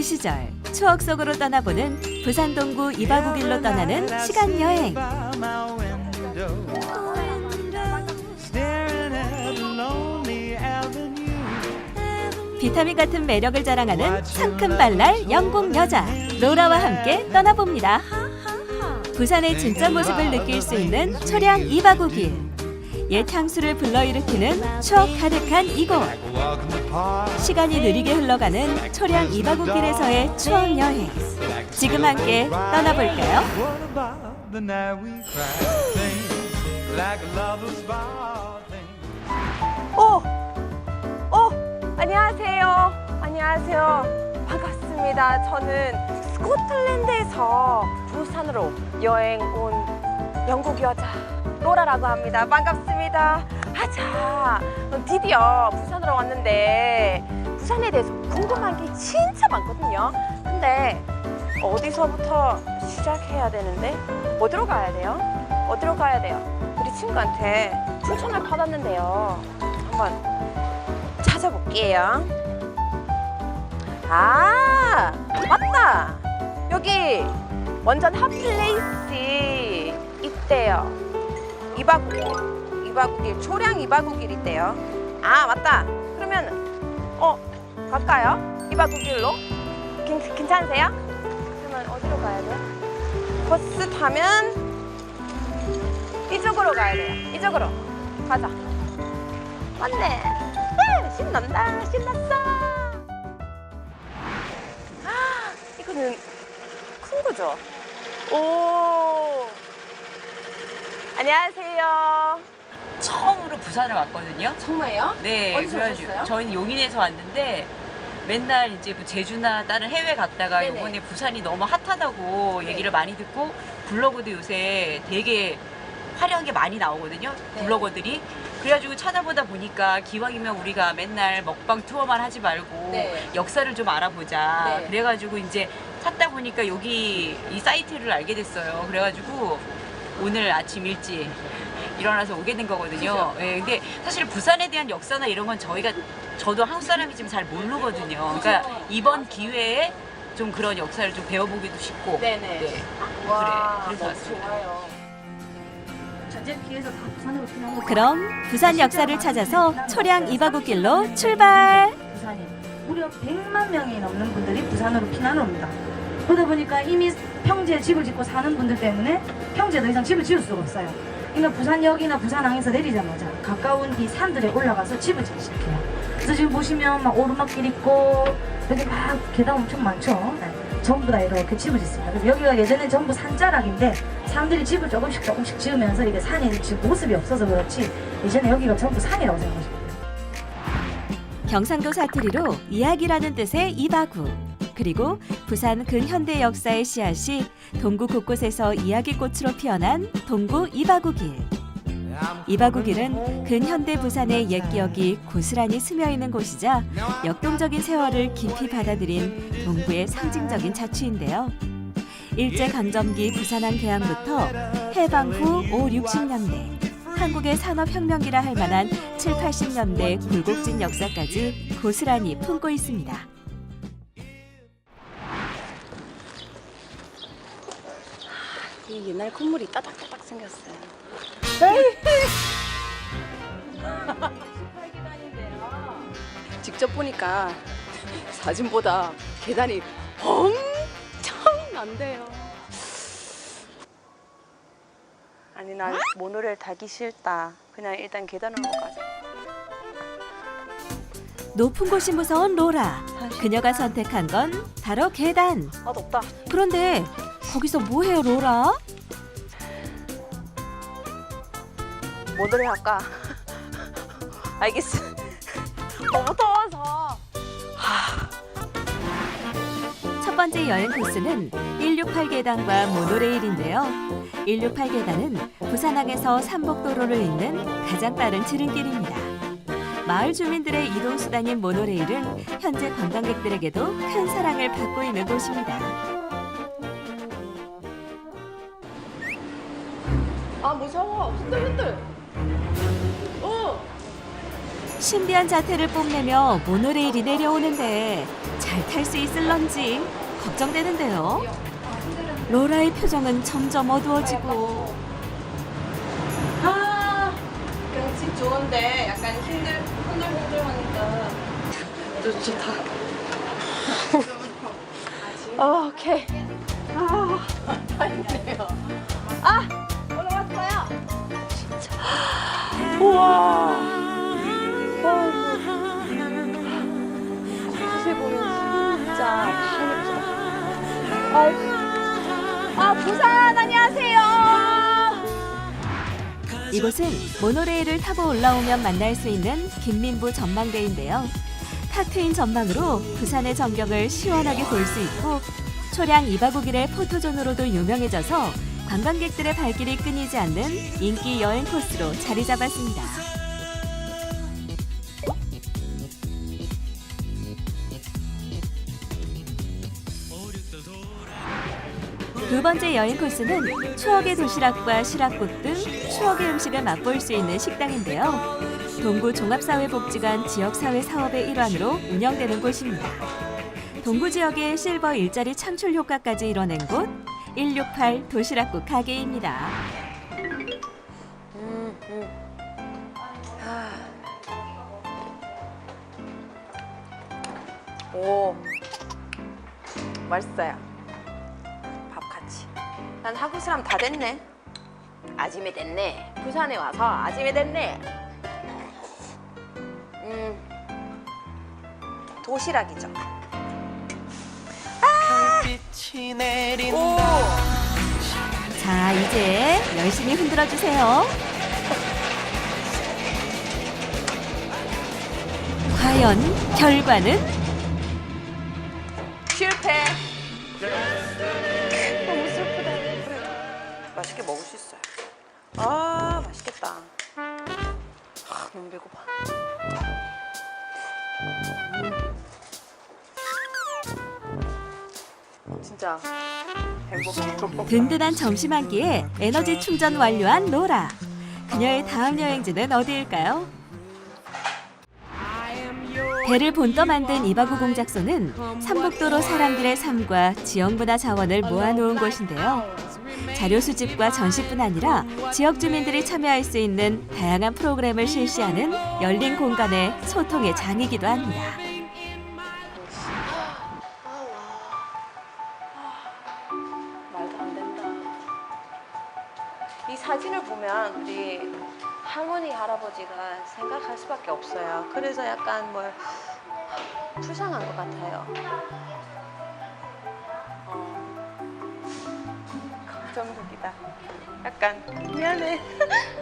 그 시절 추억 속으로 떠나보는 부산 동구 이바구길로 떠나는 시간 여행. 비타민 같은 매력을 자랑하는 상큼 발랄 영국 여자 로라와 함께 떠나봅니다. 부산의 진짜 모습을 느낄 수 있는 초량 이바구길. 옛 향수를 불러일으키는 추억 가득한 이곳. 시간이 느리게 흘러가는 초량 이바구길에서의 추억 여행. 지금 함께 떠나볼까요? 어, 어, 안녕하세요. 안녕하세요. 반갑습니다. 저는 스코틀랜드에서 부산으로 여행 온 영국 여자 로라라고 합니다. 반갑습니다. 아자, 드디어 부산으로 왔는데 부산에 대해서 궁금한 게 진짜 많거든요. 근데 어디서부터 시작해야 되는데 어디로 가야 돼요? 어디로 가야 돼요? 우리 친구한테 추천을 받았는데요. 한번 찾아볼게요. 아, 맞다. 여기 완전 핫플레이스 있대요. 이바구길. 이바구길. 초량 이바구길 있대요. 아, 맞다. 그러면 어, 갈까요? 이바구길로? 괜, 괜찮으세요? 그러면 어디로 가야 돼요? 버스 타면 이쪽으로 가야 돼요. 이쪽으로. 가자. 맞네. 네, 신난다. 신났어. 아, 이거는 큰 거죠? 오. 안녕하세요. 처음으로 부산을 왔거든요. 정말요? 네, 어디서 그래가지고 오셨어요? 저희는 용인에서 왔는데 맨날 이제 뭐 제주나 다른 해외 갔다가 네네. 이번에 부산이 너무 핫하다고 얘기를 많이 듣고 블로그도 요새 되게 화려한 게 많이 나오거든요. 네. 블로거들이. 그래가지고 찾아보다 보니까 기왕이면 우리가 맨날 먹방 투어만 하지 말고 네. 역사를 좀 알아보자. 네. 그래가지고 이제 찾다 보니까 여기 이 사이트를 알게 됐어요. 그래가지고 오늘 아침 일찍 일어나서 오게 된 거거든요. 예, 근데 사실 부산에 대한 역사나 이런 건 저희가 저도 한국 사람이지만 잘 모르거든요. 그러니까 이번 기회에 좀 그런 역사를 좀 배워보기도 싶고. 네네. 네. 와, 그래, 그래서. 좋아요. 그럼 부산 역사를 찾아서 초량 이바구길로 출발. 부산이 무려 100만 명이 넘는 분들이 부산으로 피난을 옵니다. 그러다 보니까 이미 평지에 집을 짓고 사는 분들 때문에 평지에 더 이상 집을 지을 수가 없어요. 그러니까 부산역이나 부산항에서 내리자마자 가까운 이 산들에 올라가서 집을 짓기 시작해요. 그래서 지금 보시면 막 오르막길 있고 여기 막 계단 엄청 많죠. 네. 전부 다 이렇게 집을 짓습니다. 그래서 여기가 예전에 전부 산자락인데 사람들이 집을 조금씩 조금씩 지으면서 이게 산에 지금 모습이 없어서 그렇지 예전에 여기가 전부 산이라고 생각하시면. 경상도 사투리로 이야기라는 뜻의 이바구. 그리고 부산 근현대 역사의 씨앗이 동구 곳곳에서 이야기꽃으로 피어난 동구 이바구길. 이바구길은 근현대 부산의 옛 기억이 고스란히 스며 있는 곳이자 역동적인 세월을 깊이 받아들인 동구의 상징적인 자취인데요. 일제 강점기 부산항 개항부터 해방 후 5, 60년대 한국의 산업혁명기라 할 만한 7, 80년대 굴곡진 역사까지 고스란히 품고 있습니다. 이 옛날 건물이 따닥따닥 생겼어요. 직접 보니까 사진보다 계단이 엄청 난데요. 아니 난 모노레일 타기 싫다. 그냥 일단 계단으로 가자. 높은 곳이 무서운 로라. 그녀가 선택한 건 바로 계단. 아 덥다. 그런데 거기서 뭐해요, 로라? 모노레일 할까? 알겠어. 너무 더워서. 첫 번째 여행 코스는 168계단과 모노레일인데요. 168계단은 부산항에서 삼복도로를 잇는 가장 빠른 지름길입니다. 마을 주민들의 이동 수단인 모노레일은 현재 관광객들에게도 큰 사랑을 받고 있는 곳입니다. 아 무서워. 흔들 흔들. 어. 신비한 자태를 뽐내며 모노레일이 내려오는데 잘 탈 수 있을런지 걱정되는데요. 로라의 표정은 점점 어두워지고 아, 경치 좋은데 약간 힘들, 흔들흔들하니까. 좋, 좋다. 어, 오케이. 아, 아니네요. 아, 올라왔어요. 진짜. 우와. 이곳은 모노레일을 타고 올라오면 만날 수 있는 김민부 전망대인데요. 탁 트인 전망으로 부산의 전경을 시원하게 볼 수 있고 초량 이바구길의 포토존으로도 유명해져서 관광객들의 발길이 끊이지 않는 인기 여행 코스로 자리 잡았습니다. 두 번째 여행 코스는 추억의 도시락과 시락꽃 등 추억의 음식을 맛볼 수 있는 식당인데요. 동구 종합사회복지관 지역사회 사업의 일환으로 운영되는 곳입니다. 동구 지역의 실버 일자리 창출 효과까지 이뤄낸 곳 168 도시락국 가게입니다. 음, 음. 아. 오, 맛있어요. 난 한국 사람 다 됐네. 아침이 됐네. 부산에 와서 아침이 됐네. 음, 도시락이죠. 빛이 내린다 오, 자, 이제 열심히 흔들어 주세요. 과연 결과는 실패. 너무 배고파. 음. 진짜 행복해. 든든한 점심 한 끼에 에너지 충전 완료한 로라. 그녀의 다음 여행지는 어디일까요? 배를 본떠 만든 이바구 공작소는 삼북도로 사람들의 삶과 지역 문화 자원을 모아놓은 곳인데요. 자료 수집과 전시뿐 아니라 지역 주민들이 참여할 수 있는 다양한 프로그램을 실시하는 열린 공간의 소통의 장이기도 합니다. 이 사진을 보면 우리 할머니 할아버지가 생각할 수밖에 없어요. 그래서 약간 뭘 불쌍한 것 같아요. 정적이다. 약간 미안해.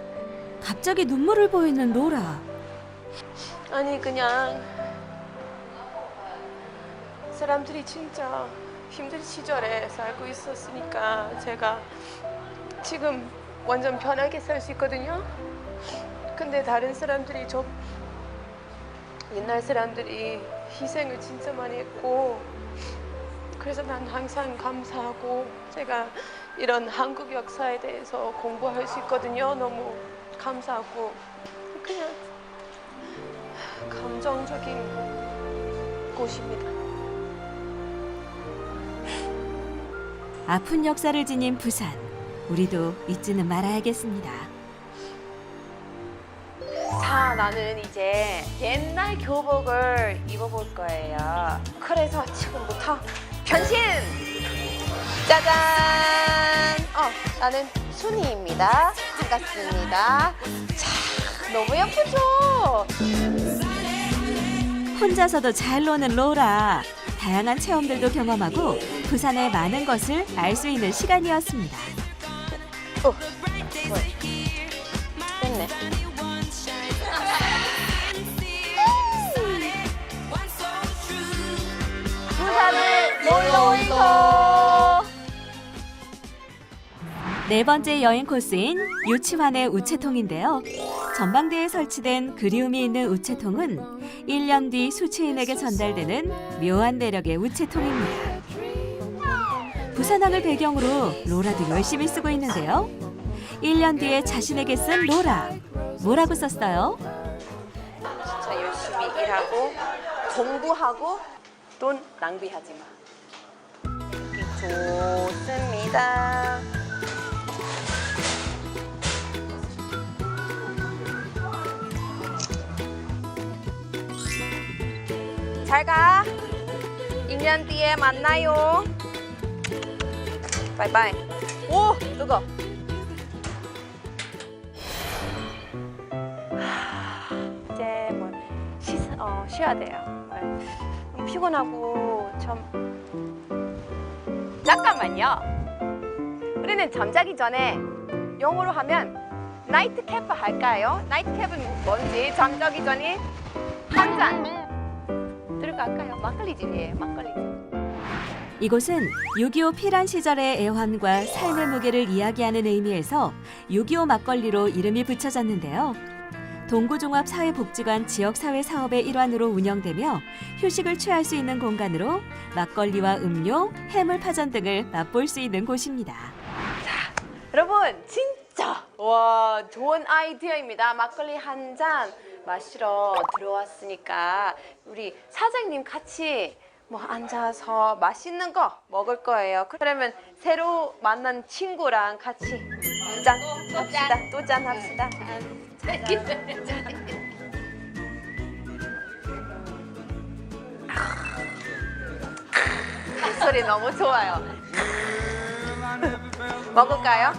갑자기 눈물을 보이는 로라. 아니 그냥 사람들이 진짜 힘든 시절에 살고 있었으니까 제가 지금 완전 편하게 살 수 있거든요. 근데 다른 사람들이 저 옛날 사람들이 희생을 진짜 많이 했고 그래서 난 항상 감사하고 제가 이런 한국 역사에 대해서 공부할 수 있거든요. 너무 감사하고 그냥 감정적인 곳입니다. 아픈 역사를 지닌 부산. 우리도 잊지는 말아야겠습니다. 자, 나는 이제 옛날 교복을 입어볼 거예요. 그래서 지금부터 변신! 짜잔! 어, 나는 순이입니다. 반갑습니다. 자, 너무 예쁘죠? 혼자서도 잘 노는 로라. 다양한 체험들도 경험하고 부산의 많은 것을 알 수 있는 시간이었습니다. 어, 됐네. 네 번째 여행 코스인 유치환의 우체통인데요. 전망대에 설치된 그리움이 있는 우체통은 1년 뒤 수취인에게 전달되는 묘한 매력의 우체통입니다. 부산항을 배경으로 로라도 열심히 쓰고 있는데요. 1년 뒤에 자신에게 쓴 로라. 뭐라고 썼어요? 진짜 준비하고 공부하고 돈 낭비하지 마. 좋습니다. 잘 가. 2년 뒤에 만나요. 바이바이. 오, 뜨거. 이제 뭐 쉬, 어, 쉬어야 돼요. 네. 좀 피곤하고 좀 잠깐만요. 우리는 잠자기 전에 영어로 하면 나이트 캠프 할까요? 나이트 캠프는 뭔지 잠자기 전에 한 잔 갈까요? 막걸리집이에요. 막걸리집. 이곳은 6.25 피란 시절의 애환과 삶의 무게를 이야기하는 의미에서 6.25 막걸리로 이름이 붙여졌는데요. 동구종합사회복지관 지역사회 사업의 일환으로 운영되며 휴식을 취할 수 있는 공간으로 막걸리와 음료, 해물파전 등을 맛볼 수 있는 곳입니다. 여러분 진짜 와 좋은 아이디어입니다. 막걸리 한 잔 마시러 들어왔으니까 우리 사장님 같이 뭐 앉아서 맛있는 거 먹을 거예요. 그러면 새로 만난 친구랑 같이 짠 합시다. 또 짠 합시다. 목소리 너무 좋아요. 먹을까요?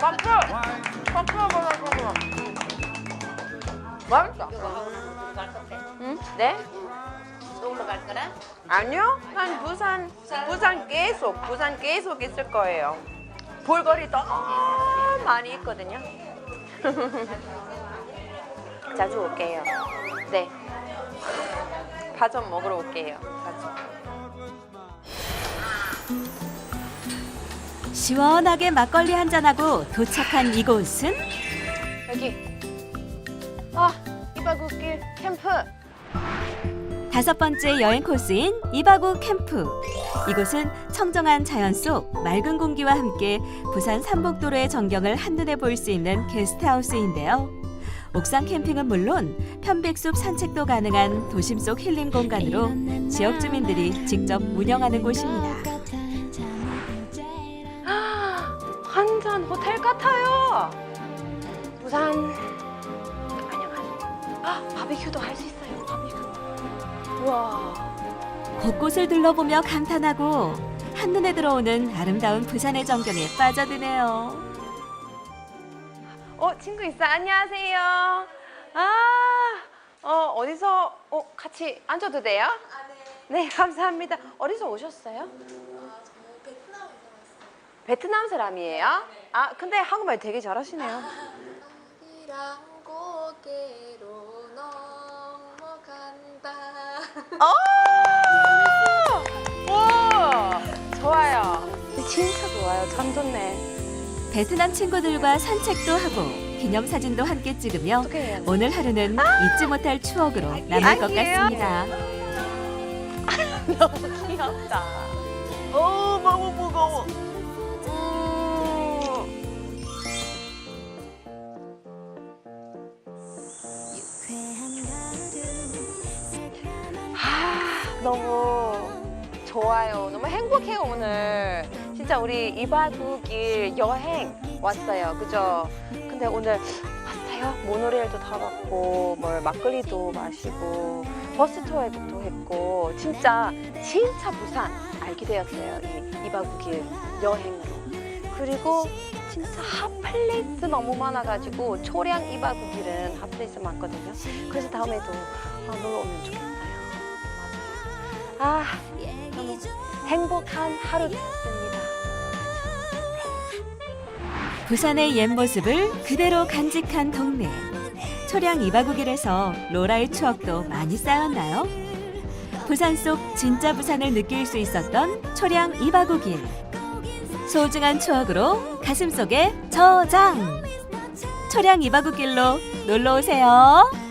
박수, 박수, 박수 먹어서 맛있다. 응? 네? 서울로 갈 거라? 아니요, 난 부산, 부산 계속, 부산 계속 있을 거예요. 볼거리 너무 많이 있거든요. 자주 올게요. 네. 파전 먹으러 올게요. 자주. 시원하게 막걸리 한잔하고 도착한 이곳은 여기. 아, 이바구길 캠프. 다섯 번째 여행 코스인 이바구 캠프. 이곳은 청정한 자연 속 맑은 공기와 함께 부산 삼복도로의 전경을 한눈에 볼 수 있는 게스트하우스인데요. 옥상 캠핑은 물론 편백숲 산책도 가능한 도심 속 힐링 공간으로 지역 주민들이 직접 운영하는 곳입니다. 같아요. 부산 안녕하세요. 아 바비큐도 할 수 있어요. 바비큐. 우와. 곳곳을 둘러보며 감탄하고 한눈에 들어오는 아름다운 부산의 전경에 빠져드네요. 어 친구 있어. 안녕하세요. 아, 어 어디서 어 같이 앉아도 돼요? 네. 감사합니다. 어디서 오셨어요? 베트남 사람이에요? 아 근데 한국말 되게 잘하시네요. 넘어간다. 오! 와 좋아요. 진짜 좋아요. 참 좋네. 베트남 친구들과 산책도 하고 기념사진도 함께 찍으며 어떻게 해야 돼? 오늘 하루는 잊지 못할 추억으로 남을 것 아니에요? 같습니다. 너무 귀엽다. 오 너무 무거워. 너무 행복해요 오늘. 진짜 우리 2박 9일 여행 왔어요. 그죠? 근데 오늘 왔어요. 모노레일도 타봤고, 뭘 막걸리도 마시고, 버스 투어도 했고, 진짜 진짜 부산 알게 되었어요. 이 2박 9일 여행으로. 그리고 진짜 핫플레이스 너무 많아가지고 초량 2박 9일은 핫플레이스 많거든요. 그래서 다음에도 아, 놀러 오면 좋겠어요. 맞아요. 아, 너무 행복한 하루 되었습니다. 부산의 옛 모습을 그대로 간직한 동네. 초량 이바구길에서 로라의 추억도 많이 쌓였나요? 부산 속 진짜 부산을 느낄 수 있었던 초량 이바구길. 소중한 추억으로 가슴속에 저장. 초량 이바구길로 놀러 오세요.